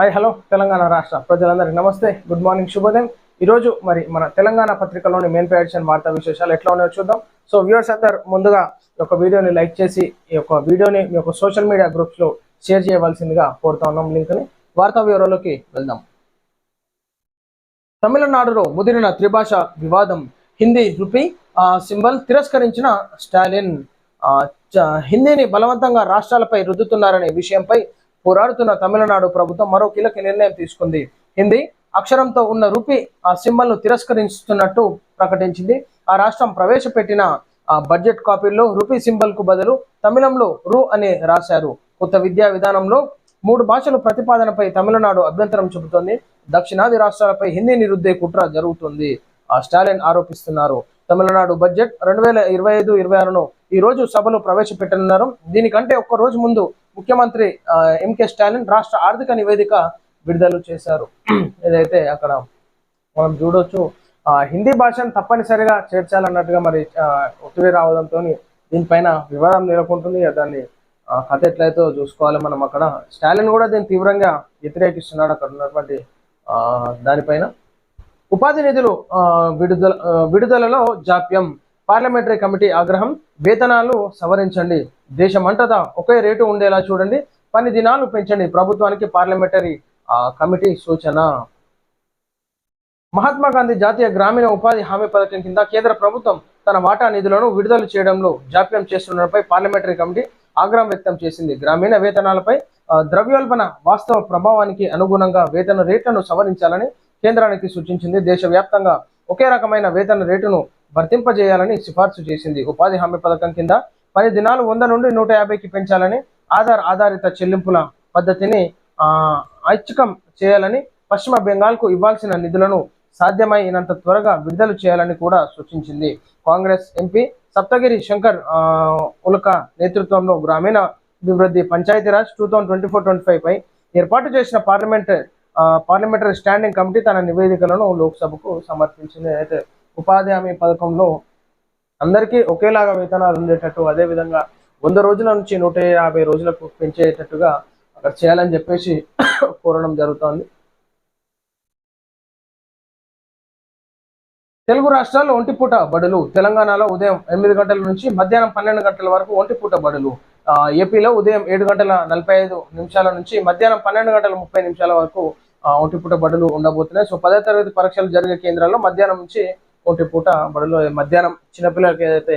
Hi hello Telangana రాష్ట్ర ప్రజలందరికీ నమస్తే. గుడ్ మార్నింగ్ శుభోదయం. ఈరోజు మరి మన తెలంగాణ పత్రికలోని మెయిన్ ఎడిషన్ వార్తా విశేషాలు ఎట్లా ఉన్నాయో చూద్దాం. సో వ్యూవర్స్ అందరు ముందుగా ఈ యొక్క వీడియోని లైక్ చేసి ఈ యొక్క వీడియోని మీ యొక్క సోషల్ మీడియా గ్రూప్స్లో షేర్ చేయవలసిందిగా కోరుతా ఉన్నాం లింక్ని వార్తా వివరాల్లోకి వెళ్దాం. తమిళనాడులో ముదిరిన త్రిభాష వివాదం హిందీ రూపీ సింబల్ తిరస్కరించిన స్టాలిన్ హిందీని బలవంతంగా రాష్ట్రాలపై రుద్దుతున్నారనే విషయంపై పోరాడుతున్న తమిళనాడు ప్రభుత్వం మరో కీలక నిర్ణయం తీసుకుంది. హిందీ అక్షరంతో ఉన్న రూపీ ఆ సింబల్ను తిరస్కరిస్తున్నట్టు ప్రకటించింది. ఆ రాష్ట్రం ప్రవేశపెట్టిన ఆ బడ్జెట్ కాపీల్లో రూపీ సింబల్కు బదులు తమిళంలో రు అని రాశారు. కొత్త విద్యా విధానంలో మూడు భాషల ప్రతిపాదనపై తమిళనాడు అభ్యంతరం చెబుతోంది. దక్షిణాది రాష్ట్రాలపై హిందీని రుద్దే కుట్ర జరుగుతుంది. ఆ స్టాలిన్ ఆరోపిస్తున్నారు. తమిళనాడు బడ్జెట్ రెండు వేల ఇరవై ఐదు ఇరవై ఆరును ఈ రోజు సభలో ప్రవేశపెట్టనున్నారు. దీనికంటే ఒక్క రోజు ముందు ముఖ్యమంత్రి ఎంకే స్టాలిన్ రాష్ట్ర ఆర్థిక నివేదిక విడుదల చేశారు. ఏదైతే అక్కడ మనం చూడొచ్చు హిందీ భాషను తప్పనిసరిగా చేర్చాలన్నట్టుగా మరి ఒత్తిడి రావడంతో దీనిపైన వివాదం నెలకొంటుంది. దాన్ని కథ ఎట్లయితే చూసుకోవాలి మనం అక్కడ. స్టాలిన్ కూడా దీన్ని తీవ్రంగా వ్యతిరేకిస్తున్నాడు అక్కడ ఉన్నటువంటి దానిపైన. ఉపాధి నిధులు విడుదల విడుదలలో జాప్యం. పార్లమెంటరీ కమిటీ ఆగ్రహం వేతనాలు సవరించండి. దేశమంతటా ఒకే రేటు ఉండేలా చూడండి. పని దినాలు పెంచండి. ప్రభుత్వానికి పార్లమెంటరీ కమిటీ సూచన. మహాత్మా గాంధీ జాతీయ గ్రామీణ ఉపాధి హామీ పథకం కింద కేంద్ర ప్రభుత్వం తన వాటా నిధులను విడుదల చేయడంలో జాప్యం చేస్తుండడంపై పార్లమెంటరీ కమిటీ ఆగ్రహం వ్యక్తం చేసింది. గ్రామీణ వేతనాలపై ద్రవ్యోల్బణ వాస్తవ ప్రభావానికి అనుగుణంగా వేతన రేట్లను సవరించాలని కేంద్రానికి సూచించింది. దేశవ్యాప్తంగా ఒకే రకమైన వేతన రేటును వర్తింపజేయాలని సిఫార్సు చేసింది. ఉపాధి హామీ పథకం కింద పని దినాలు వంద నుండి నూట యాభైకి పెంచాలని ఆధార్ ఆధారిత చెల్లింపుల పద్ధతిని ఐచ్ఛికం చేయాలని పశ్చిమ బెంగాల్కు ఇవ్వాల్సిన నిధులను సాధ్యమైనంత త్వరగా విడుదల చేయాలని కూడా సూచించింది. కాంగ్రెస్ ఎంపీ సప్తగిరి శంకర్ ఉలక నేతృత్వంలో గ్రామీణ అభివృద్ధి Panchayati Raj two thousand twenty four twenty five పై ఏర్పాటు చేసిన పార్లమెంట్ పార్లమెంటరీ స్టాండింగ్ కమిటీ తన నివేదికలను లోక్సభకు సమర్పించింది. అయితే ఉపాధి హామీ పథకంలో అందరికీ ఒకేలాగా వేతనాలు ఉండేటట్టు అదేవిధంగా వంద రోజుల నుంచి నూట యాభై రోజులకు పెంచేటట్టుగా అక్కడ చేయాలని చెప్పేసి కోరడం జరుగుతోంది. తెలుగు రాష్ట్రాల్లో ఒంటిపూట బడులు. తెలంగాణలో ఉదయం ఎనిమిది గంటల నుంచి మధ్యాహ్నం పన్నెండు గంటల వరకు ఒంటిపూట బడులు. ఏపీలో ఉదయం ఏడు గంటల నలభై ఐదు నిమిషాల నుంచి మధ్యాహ్నం పన్నెండు గంటల ముప్పై నిమిషాల వరకు ఒంటిపూట బడులు ఉండబోతున్నాయి. సో పదో తరగతి పరీక్షలు జరిగే కేంద్రాల్లో మధ్యాహ్నం నుంచి పూట పూట బడిలో మధ్యాహ్నం చిన్నపిల్లలకి ఏదైతే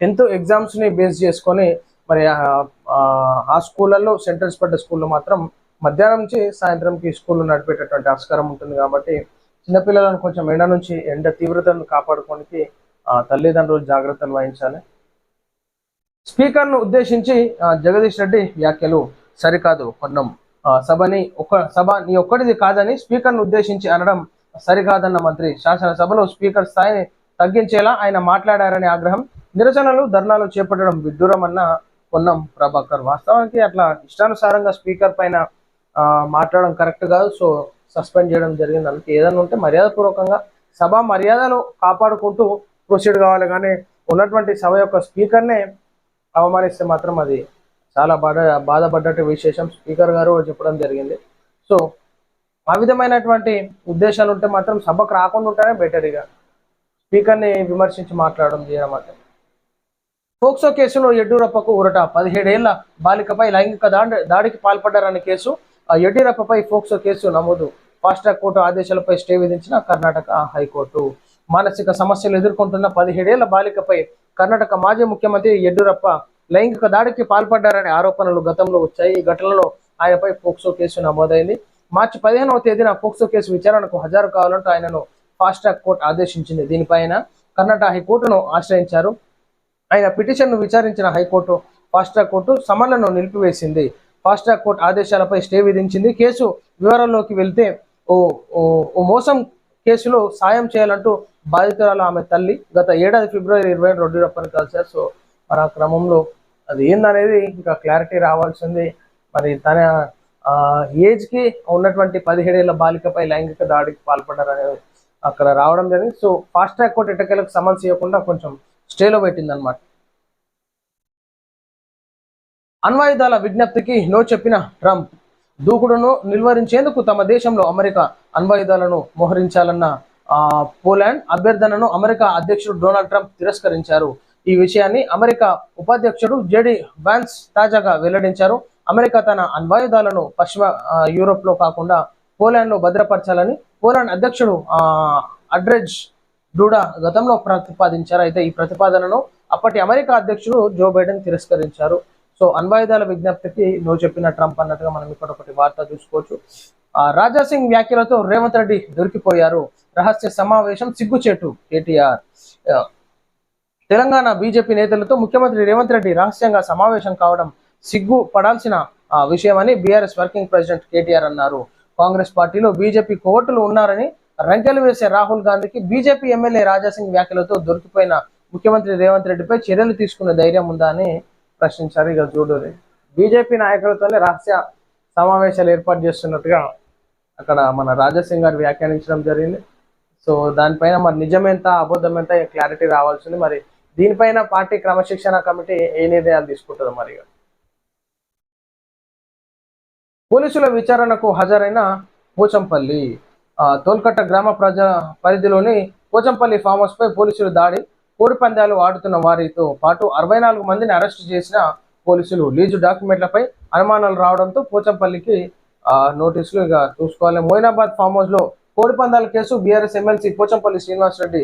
టెన్త్ ఎగ్జామ్స్ని బేస్ చేసుకొని మరి ఆ, స్కూళ్ళల్లో సెంటర్స్ పడ్డ స్కూల్లో మాత్రం మధ్యాహ్నం నుంచి సాయంత్రంకి స్కూల్ నడిపేటటువంటి ఆస్కారం ఉంటుంది కాబట్టి చిన్నపిల్లలను కొంచెం ఎండ నుంచి ఎండ తీవ్రతను కాపాడుకోనికి తల్లిదండ్రులు జాగ్రత్తలు వహించాలి. స్పీకర్ను ఉద్దేశించి జగదీష్ రెడ్డి వ్యాఖ్యలు సరికాదు. కొన్నం సభని ఒక సభ నీ ఒక్కటిది కాదని స్పీకర్ను ఉద్దేశించి అనడం సరికాదన్న మంత్రి శాసనసభలో స్పీకర్ స్థాయిని తగ్గించేలా ఆయన మాట్లాడారనే ఆగ్రహం నిరసనలు ధర్నాలు చేపట్టడం విడ్డూరమన్న పొన్నం ప్రభాకర్. వాస్తవానికి అట్లా ఇష్టానుసారంగా స్పీకర్ పైన మాట్లాడడం కరెక్ట్ కాదు. సో సస్పెండ్ చేయడం జరిగింది. అందుకే ఏదైనా ఉంటే మర్యాదపూర్వకంగా సభ మర్యాదను కాపాడుకుంటూ ప్రొసీడ్ కావాలి. కానీ ఉన్నటువంటి సభ యొక్క స్పీకర్నే అవమానిస్తే మాత్రం అది చాలా బాధ బాధపడ్డట్టు విశేషం. స్పీకర్ గారు చెప్పడం జరిగింది. సో ఆ విధమైనటువంటి ఉద్దేశాలు ఉంటే మాత్రం సభకు రాకుండా ఉంటేనే బెటర్ ఇక. స్పీకర్ని విమర్శించి మాట్లాడడం చేయడం అంటే పోక్సో కేసులో యడ్యూరప్పకు ఉరట పదిహేడేళ్ళ బాలికపై లైంగిక దాడికి పాల్పడ్డారనే కేసు ఆ యడ్యూరప్పపై పోక్సో కేసు నమోదు. ఫాస్ట్ ట్రాక్ కోర్టు ఆదేశాలపై స్టే విధించిన కర్ణాటక హైకోర్టు. మానసిక సమస్యలు ఎదుర్కొంటున్న పదిహేడేళ్ళ బాలికపై కర్ణాటక మాజీ ముఖ్యమంత్రి యడ్యూరప్ప లైంగిక దాడికి పాల్పడ్డారనే ఆరోపణలు గతంలో వచ్చాయి. ఈ ఘటనలో ఆయనపై పోక్సో కేసు నమోదైంది. మార్చి పదిహేనవ తేదీన పోక్సో కేసు విచారణకు హాజరు కావాలంటూ ఆయనను ఫాస్ట్ ట్రాక్ కోర్టు ఆదేశించింది. దీనిపైన కర్ణాటక హైకోర్టును ఆశ్రయించారు. ఆయన పిటిషన్ను విచారించిన high court fast track court సమన్లను నిలిపివేసింది. ఫాస్ట్ ట్రాక్ కోర్టు ఆదేశాలపై స్టే విధించింది. కేసు వివరాల్లోకి వెళ్తే ఓ ఓ- మోసం కేసులో సాయం చేయాలంటూ బాధితురాలు ఆమె తల్లి గత ఏడాది ఫిబ్రవరి ఇరవై రెండు రూపాయలు కలిశారు. సో మరి ఆ క్రమంలో అది ఏందనేది ఇంకా క్లారిటీ రావాల్సింది. మరి తన ఏజ్కి ఉన్నటువంటి పదిహేడేళ్ళ బాలికపై లైంగిక దాడికి పాల్పడ్డారనేది అక్కడ రావడం జరిగింది. సో ఫాస్ట్ ట్రాక్ కోర్టు ఎటకేలకు సమన్స్ ఇవ్వకుండా కొంచెం స్టేలో పెట్టింది అనమాట అణ్వాయుధాల విజ్ఞప్తికి నో చెప్పిన ట్రంప్ దూకుడును నిల్వరించేందుకు తమ దేశంలో అమెరికా అణ్వాయుధాలను మోహరించాలన్న ఆ, పోలాండ్ అభ్యర్థనను అమెరికా అధ్యక్షుడు డొనాల్డ్ ట్రంప్ తిరస్కరించారు. ఈ విషయాన్ని అమెరికా ఉపాధ్యక్షుడు జెడి వాన్స్ తాజాగా వెల్లడించారు. అమెరికా తన అణ్వాయుధాలను పశ్చిమ యూరోప్లో యూరోప్లో కాకుండా పోలాండ్లో భద్రపరచాలని పోలాండ్ అధ్యక్షుడు ఆ, అడ్రెజ్ డూడా గతంలో ప్రతిపాదించారు. అయితే ఈ ప్రతిపాదనను అప్పటి అమెరికా అధ్యక్షుడు జో బైడెన్ తిరస్కరించారు. సో అణ్వాయుధాల విజ్ఞప్తికి నో చెప్పిన ట్రంప్ అన్నట్టుగా మనం ఇక్కడ ఒకటి వార్త చూసుకోవచ్చు. ఆ, రాజా సింగ్ వ్యాఖ్యలతో రేవంత్ రెడ్డి దొరికిపోయారు. రహస్య సమావేశం సిగ్గుచేటు కేటీఆర్. తెలంగాణ బీజేపీ నేతలతో ముఖ్యమంత్రి రేవంత్ రెడ్డి రహస్యంగా సమావేశం కావడం సిగ్గు పడాల్సిన ఆ, విషయమని బీఆర్ఎస్ వర్కింగ్ ప్రెసిడెంట్ కేటీఆర్ అన్నారు. కాంగ్రెస్ పార్టీలో బీజేపీ కోవట్లు ఉన్నారని రంకెలు వేసే రాహుల్ గాంధీకి బీజేపీ ఎమ్మెల్యే రాజాసింగ్ వ్యాఖ్యలతో దొరికిపోయిన ముఖ్యమంత్రి రేవంత్ రెడ్డిపై చర్యలు తీసుకునే ధైర్యం ఉందా అని ప్రశ్నించారు. ఇక చూడరు బీజేపీ నాయకులతోనే రహస్య సమావేశాలు ఏర్పాటు చేస్తున్నట్టుగా అక్కడ మన రాజాసింగ్ గారు వ్యాఖ్యానించడం జరిగింది. సో దానిపైన మరి నిజమెంత అబద్ధమెంత క్లారిటీ రావాల్సింది. మరి దీనిపైన పార్టీ క్రమశిక్షణ కమిటీ ఏ నిర్ణయాలు తీసుకుంటుందో మరి ఇక. పోలీసుల విచారణకు హాజరైన పోచంపల్లి తోల్కట్ట గ్రామ ప్రజా పరిధిలోని పోచంపల్లి ఫామ్ హౌస్ పై పోలీసులు దాడి కోడి పందాలు ఆడుతున్న వారితో పాటు అరవై నాలుగు మందిని అరెస్టు చేసిన పోలీసులు లీజు డాక్యుమెంట్లపై అనుమానాలు రావడంతో పోచంపల్లికి నోటీసులు ఇక చూసుకోవాలి. మోయినాబాద్ ఫామ్ హౌస్లో కోడి పందాల case BRS MLC Pochampally Srinivas Reddy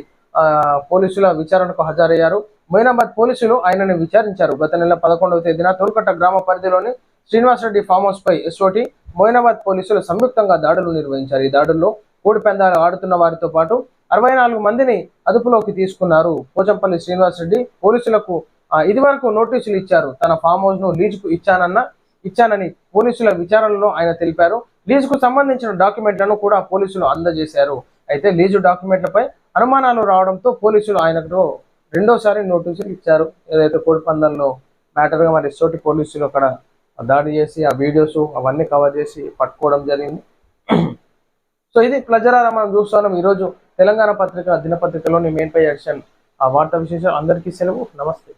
పోలీసుల విచారణకు హాజరయ్యారు. మోయినాబాద్ పోలీసులు ఆయనను విచారించారు. గత నెల పదకొండవ తేదీన తోల్కట్ట గ్రామ పరిధిలోని శ్రీనివాస్ రెడ్డి ఫామ్ హౌస్ పై ఎస్ఓటి మోయినాబాద్ పోలీసులు సంయుక్తంగా దాడులు నిర్వహించారు. ఈ దాడుల్లో కోడి పందాలు ఆడుతున్న వారితో పాటు అరవై నాలుగు మందిని అదుపులోకి తీసుకున్నారు. పోచంపల్లి శ్రీనివాస్ రెడ్డి పోలీసులకు ఇదివరకు నోటీసులు ఇచ్చారు. తన ఫామ్ హౌస్ను లీజుకు ఇచ్చానన్న ఇచ్చానని పోలీసుల విచారణలో ఆయన తెలిపారు. లీజుకు సంబంధించిన డాక్యుమెంట్లను కూడా పోలీసులు అందజేశారు. అయితే లీజు డాక్యుమెంట్లపై అనుమానాలు రావడంతో పోలీసులు ఆయనకు రెండోసారి నోటీసులు ఇచ్చారు. ఏదైతే కోడి పందాల్లో మ్యాటర్గా మరి సోటి పోలీసులు అక్కడ దాడి చేసి ఆ వీడియోస్ అవన్నీ కవర్ చేసి పట్టుకోవడం జరిగింది. సో ఇది ప్లజరారా మనం చూస్తున్నాం ఈరోజు తెలంగాణ పత్రిక దినపత్రికలోని మెయిన్ పై యాక్షన్ ఆ వార్తా విశేషాలు అందరికీ సెలవు. నమస్తే.